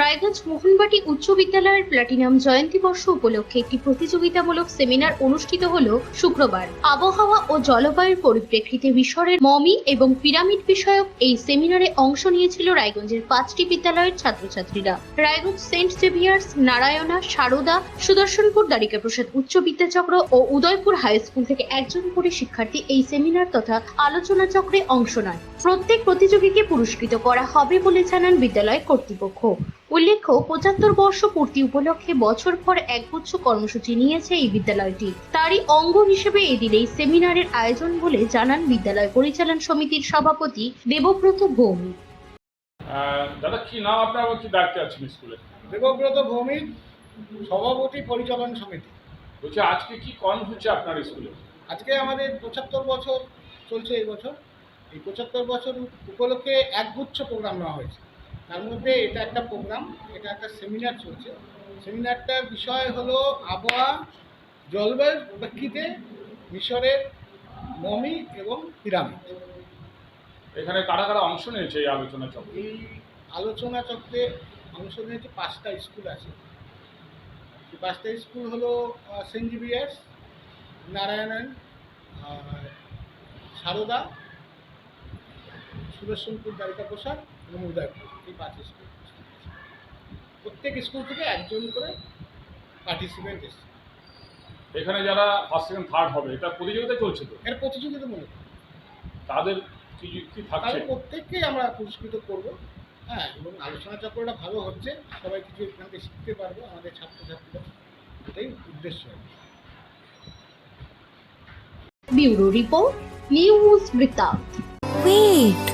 রায়গঞ্জ মোহনবাটি উচ্চ বিদ্যালয়ের প্লাটিনাম জয়ন্তী বর্ষ উপলক্ষে একটি প্রতিযোগিতামূলক সেমিনার অনুষ্ঠিত হল শুক্রবার। আবহাওয়া ও জলবায়ুর পরিপ্রেক্ষিতে মিশরের মমি এবং পিরামিড বিষয়ক এই সেমিনারে অংশ নিয়েছিল রায়গঞ্জের পাঁচটি বিদ্যালয়ের ছাত্রছাত্রীরা। রায়গঞ্জ সেন্ট জেভিয়ার্স, নারায়ণা, সারদা, সুদর্শনপুর দ্বারিকা প্রসাদ উচ্চ বিদ্যাচক্র ও উদয়পুর হাই স্কুল থেকে একজন করে শিক্ষার্থী এই সেমিনার তথা আলোচনা চক্রে অংশ নেয়। প্রত্যেক প্রতিযোগীকে পুরস্কৃত করা হবে বলে জানান বিদ্যালয় কর্তৃপক্ষ। উল্লেখ্য পঁচাত্তর বর্ষ পূর্তি উপলক্ষে বছর পর একগুচ্ছ কর্মসূচি নিয়েছে এই বিদ্যালয়টি। তারই অঙ্গ হিসেবে এদিন এই সেমিনারের আয়োজন বলে জানান বিদ্যালয় পরিচালন সমিতির সভাপতি দেবব্রত ভৌমিক। দাদা কি নাম আপনার? কি দায়িত্বে আছেন স্কুলে দেবব্রত ভৌমিক সভাপতি পরিচালন সমিতি। বলছি আজকে কি কর্মসূচি আপনার স্কুলে আজকে আমাদের পঁচাত্তর বছর চলছে এই বছর। এই পঁচাত্তর বছর উপলক্ষে একগুচ্ছ প্রোগ্রাম নেওয়া হয়েছে। তার মধ্যে এটা একটা প্রোগ্রাম এটা একটা সেমিনার চলছে। সেমিনারটার বিষয় হলো আবহাওয়া জলবায়ুর প্রেক্ষিতে মিশরের মমি এবং পিরামিড। এখানে কারা কারা অংশ নিয়েছে এই আলোচনা চক্রে? এই আলোচনা চক্রে অংশ নিয়েছে পাঁচটা স্কুল আছে। এই পাঁচটা স্কুল হলো সেন্ট জিভিয়ার্স নারায়ণন আর সারদা সুদর্শনপুর দ্বারিকা প্রসাদ এবং উদয়পুর এই পাঁচ স্কুল। প্রত্যেক স্কুল থেকে একজন করে পার্টিসিপেন্ট এসছে। এখানে যারা ফার্স্ট সেকেন্ড থার্ড হবে এটা প্রতিযোগিতা চলছে তো? এর প্রতিযোগিতামূলক তাদের কি কি থাকছে? প্রত্যেককেই আমরা পুরস্কৃত করব। হ্যাঁ এবং আলোচনা চক্রটা ভালো হচ্ছে সবাই কিছু এখান থেকে শিখতে পারব আমাদের ছাত্রছাত্রীরা। এটাই উদ্দেশ্য ব্যুরো রিপোর্ট নিউজ বৃত্তান্ত। Wait.